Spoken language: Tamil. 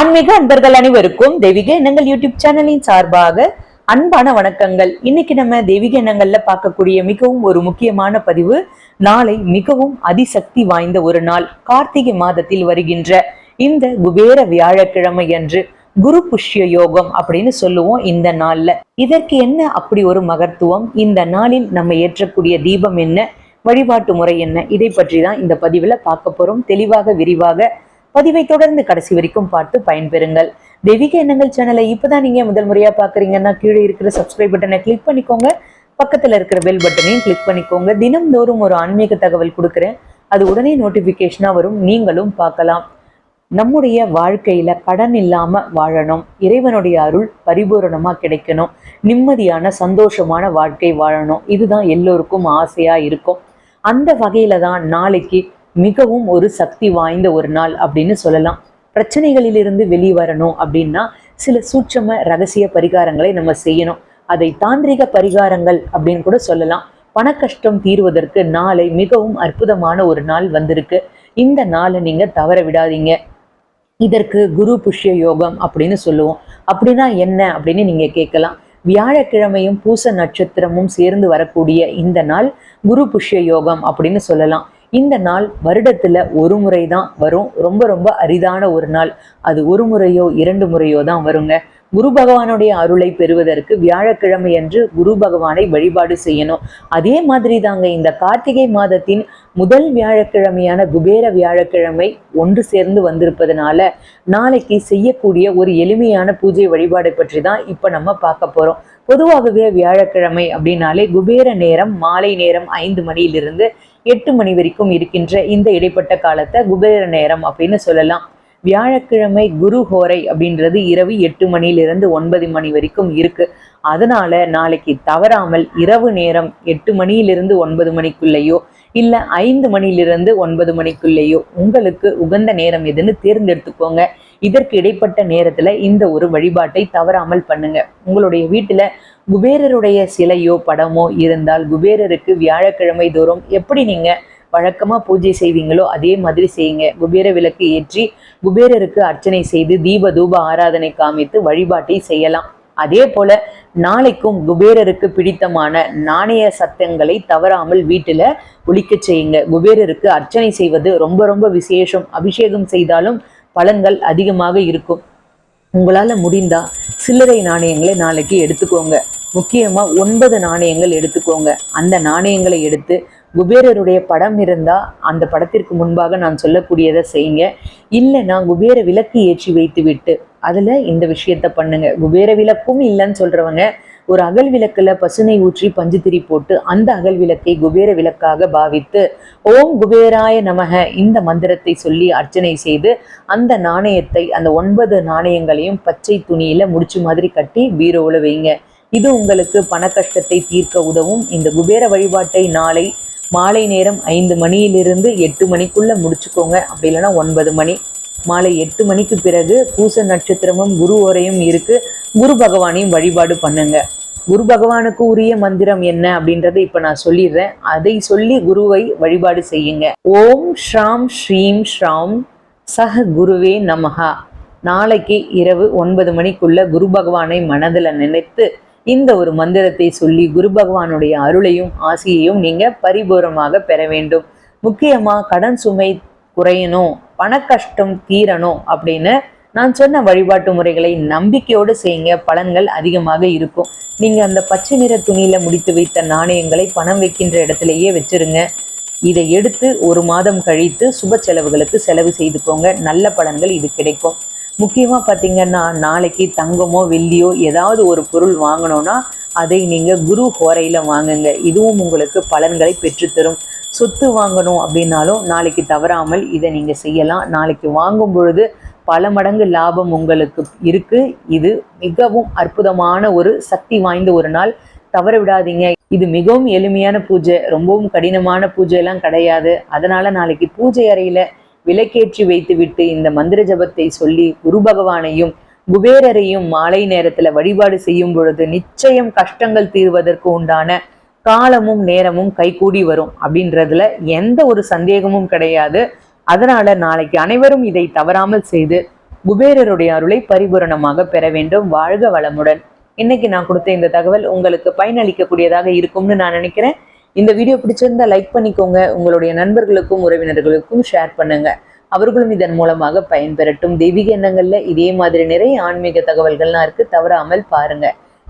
ஆன்மீக அன்பர்கள் அனைவருக்கும் தெய்வீக எண்ணங்கள் யூடியூப் சேனலின் சார்பாக அன்பான வணக்கங்கள். இன்னைக்கு நம்ம தெய்வீக எண்ணங்கள்ல பார்க்கக்கூடிய மிகவும் ஒரு முக்கியமான பதிவு நாளை மிகவும் அதிசக்தி வாய்ந்த ஒரு நாள் கார்த்திகை மாதத்தில் வருகின்ற இந்த குபேர வியாழக்கிழமை அன்று குரு புஷ்ய யோகம் அப்படின்னு சொல்லுவோம் இந்த நாள்ல. இதற்கு என்ன அப்படி ஒரு மகத்துவம்? இந்த நாளில் நம்ம ஏற்றக்கூடிய தீபம் என்ன? வழிபாட்டு முறை என்ன? இதை பற்றி தான் இந்த பதிவுல பார்க்க போறோம். தெளிவாக விரிவாக பதிவை தொடர்ந்து கடைசி வரைக்கும் பார்த்து பயன்பெறுங்கள். தெய்வீக எண்ணங்கள் சேனலை இப்பதான் நீங்க முதல் முறையா பாக்குறீங்கன்னா கீழே இருக்கிற சப்ஸ்கிரைப் பட்டனை கிளிக் பண்ணிக்கோங்க. பக்கத்துல இருக்கிற பெல் பட்டனையும் கிளிக் பண்ணிக்கோங்க. தினம்தோறும் ஒரு ஆன்மீக தகவல் கொடுக்குறேன். அது உடனே நோட்டிபிகேஷனா வரும். நீங்களும் பார்க்கலாம். நம்முடைய வாழ்க்கையில கடன் இல்லாம வாழணும். இறைவனுடைய அருள் பரிபூரணமா கிடைக்கணும். நிம்மதியான சந்தோஷமான வாழ்க்கை வாழணும். இதுதான் எல்லோருக்கும் ஆசையா இருக்கும். அந்த வகையில தான் நாளைக்கு மிகவும் ஒரு சக்தி வாய்ந்த ஒரு நாள் அப்படின்னு சொல்லலாம். பிரச்சனைகளிலிருந்து வெளிவரணும் அப்படின்னா சில சூட்சம ரகசிய பரிகாரங்களை நம்ம செய்யணும். அதை தாந்திரிக பரிகாரங்கள் அப்படின்னு கூட சொல்லலாம். பண கஷ்டம் தீர்வதற்கு நாளை மிகவும் அற்புதமான ஒரு நாள் வந்திருக்கு. இந்த நாளை நீங்க தவற விடாதீங்க. இதற்கு குரு புஷ்ய யோகம் அப்படின்னு சொல்லுவோம். அப்படின்னா என்ன அப்படின்னு நீங்க கேட்கலாம். வியாழக்கிழமையும் பூச நட்சத்திரமும் சேர்ந்து வரக்கூடிய இந்த நாள் குரு புஷ்ய யோகம் அப்படின்னு சொல்லலாம். இந்த நாள் வருடத்துல ஒரு முறை தான் வரும். ரொம்ப ரொம்ப அரிதான ஒரு நாள். அது ஒரு முறையோ இரண்டு முறையோ தான் வருங்க. குரு பகவானுடைய அருளை பெறுவதற்கு வியாழக்கிழமை அன்று குரு பகவானை வழிபாடு செய்யணும். அதே மாதிரி தாங்க இந்த கார்த்திகை மாதத்தின் முதல் வியாழக்கிழமையான குபேர வியாழக்கிழமை ஒன்று சேர்ந்து வந்திருப்பதனால நாளைக்கு செய்யக்கூடிய ஒரு எளிமையான பூஜை வழிபாடு பற்றி தான் இப்போ நம்ம பார்க்க போறோம். பொதுவாகவே வியாழக்கிழமை அப்படின்னாலே குபேர நேரம் மாலை நேரம் ஐந்து மணியிலிருந்து எட்டு மணி வரைக்கும் இருக்கின்ற இந்த இடைப்பட்ட காலத்தை குபேர நேரம் அப்படின்னு சொல்லலாம். வியாழக்கிழமை குரு ஹோரை அப்படின்றது இரவு எட்டு மணியிலிருந்து ஒன்பது மணி வரைக்கும் இருக்கு. அதனால நாளைக்கு தவறாமல் இரவு நேரம் எட்டு மணியிலிருந்து ஒன்பது மணிக்குள்ளேயோ இல்ல ஐந்து மணியிலிருந்து ஒன்பது மணிக்குள்ளேயோ உங்களுக்கு உகந்த நேரம் எதுன்னு தேர்ந்தெடுத்துக்கோங்க. இதற்கு இடைப்பட்ட நேரத்துல இந்த ஒரு வழிபாட்டை தவறாமல் பண்ணுங்க. உங்களுடைய வீட்டுல குபேரருடைய சிலையோ படமோ இருந்தால் குபேரருக்கு வியாழக்கிழமை தோறும் எப்படி நீங்க வழக்கமா பூஜை செய்வீங்களோ அதே மாதிரி செய்யுங்க. குபேர விளக்கு ஏற்றி குபேரருக்கு அர்ச்சனை செய்து தீப தூப ஆராதனை காமித்து வழிபாட்டை செய்யலாம். அதே போல நாளைக்கும் குபேரருக்கு பிடித்தமான நாணய சத்தங்களை தவறாமல் வீட்டுல ஒழிக்க செய்யுங்க. குபேரருக்கு அர்ச்சனை செய்வது ரொம்ப ரொம்ப விசேஷம். அபிஷேகம் செய்தாலும் பலன்கள் அதிகமாக இருக்கும். உங்களால் முடிந்தா சில்லறை நாணயங்களை நாளைக்கு எடுத்துக்கோங்க. முக்கியமாக ஒன்பது நாணயங்கள் எடுத்துக்கோங்க. அந்த நாணயங்களை எடுத்து குபேரருடைய படம் இருந்தால் அந்த படத்திற்கு முன்பாக நான் சொல்லக்கூடியதை செய்யுங்க. இல்லைன்னா குபேர விளக்கு ஏற்றி வைத்து விட்டு அதில் இந்த விஷயத்த பண்ணுங்க. குபேர விளக்கும் இல்லைன்னு சொல்கிறவங்க ஒரு அகல் விளக்குல பசுனை ஊற்றி பஞ்சுத்திரி போட்டு அந்த அகல் விளக்கை குபேர விளக்காக பாவித்து ஓம் குபேராய நமக இந்த மந்திரத்தை சொல்லி அர்ச்சனை செய்து அந்த நாணயத்தை அந்த ஒன்பது நாணயங்களையும் பச்சை துணியில முடிச்சு மாதிரி கட்டி பீரோவில் வைங்க. இது உங்களுக்கு பண கஷ்டத்தை தீர்க்க உதவும். இந்த குபேர வழிபாட்டை நாளை மாலை நேரம் ஐந்து மணியிலிருந்து எட்டு மணிக்குள்ள முடிச்சுக்கோங்க. அப்படி இல்லைன்னா ஒன்பது மணி. மாலை எட்டு மணிக்கு பிறகு பூச நட்சத்திரமும் குரு ஓரையும் இருக்கு. குரு பகவானையும் வழிபாடு பண்ணுங்க. குரு பகவானுக்கு உரிய மந்திரம் என்ன அப்படின்றத இப்ப நான் சொல்லிடுறேன். அதை சொல்லி குருவை வழிபாடு செய்யுங்க. ஓம் ஸ்ராம் ஸ்ரீம் ஸ்ராம் சஹ குருவே நமஹா. நாளைக்கு இரவு ஒன்பது மணிக்குள்ள குரு பகவானை மனதில் நினைத்து இந்த ஒரு மந்திரத்தை சொல்லி குரு பகவானுடைய அருளையும் ஆசியையும் நீங்க பரிபூரமாக பெற வேண்டும். முக்கியமா கடன் சுமை குறையணும் பண கஷ்டம் தீரணும் அப்படின்னு நான் சொன்ன வழிபாட்டு முறைகளை நம்பிக்கையோடு செய்யுங்க. பலன்கள் அதிகமாக இருக்கும். நீங்க அந்த பச்சை நிற துணியில முடித்து வைத்த நாணயங்களை பணம் வைக்கின்ற இடத்திலேயே வச்சிருங்க. இதை எடுத்து ஒரு மாதம் கழித்து சுப செலவுகளுக்கு செலவு செய்துக்கோங்க நல்ல பலன்கள் இது கிடைக்கும். முக்கியமா பார்த்தீங்கன்னா நாளைக்கு தங்கமோ வெள்ளியோ ஏதாவது ஒரு பொருள் வாங்கணும்னா அதை நீங்க குரு ஹோரையில வாங்குங்க. இதுவும் உங்களுக்கு பலன்களை பெற்றுத்தரும். சொத்து வாங்கணும் அப்படின்னாலும் நாளைக்கு தவறாமல் இதை நீங்க செய்யலாம். நாளைக்கு வாங்கும் பொழுது பல மடங்கு லாபம் உங்களுக்கு இருக்கு. இது மிகவும் அற்புதமான ஒரு சக்தி வாய்ந்த ஒரு நாள். தவற விடாதீங்க. இது மிகவும் எளிமையான பூஜை. ரொம்பவும் கடினமான பூஜை எல்லாம் கிடையாது. அதனால நாளைக்கு பூஜை அறையில விளக்கேற்றி வைத்துவிட்டு இந்த மந்திர ஜபத்தை சொல்லி குரு பகவானையும் குபேரரையும் மாலை நேரத்துல வழிபாடு செய்யும் பொழுது நிச்சயம் கஷ்டங்கள் தீர்வதற்கு உண்டான காலமும் நேரமும் கைகூடி வரும். அப்படின்றதுல எந்த ஒரு சந்தேகமும் கிடையாது. அதனால நாளைக்கு அனைவரும் இதை தவறாமல் செய்து குபேரருடைய அருளை பரிபூரணமாக பெற வேண்டும். வாழ்க வளமுடன். இன்னைக்கு நான் கொடுத்த இந்த தகவல் உங்களுக்கு பயனளிக்கக்கூடியதாக இருக்கும்னு நான் நினைக்கிறேன். இந்த வீடியோ பிடிச்சிருந்தா லைக் பண்ணிக்கோங்க. உங்களுடைய நண்பர்களுக்கும் உறவினர்களுக்கும் ஷேர் பண்ணுங்க. அவர்களும் இதன் மூலமாக பயன்பெறட்டும். தெய்வீக எண்ணங்கள்ல இதே மாதிரி நிறைய ஆன்மீக தகவல்கள்லாம் இருக்கு. தவறாமல் பாருங்க.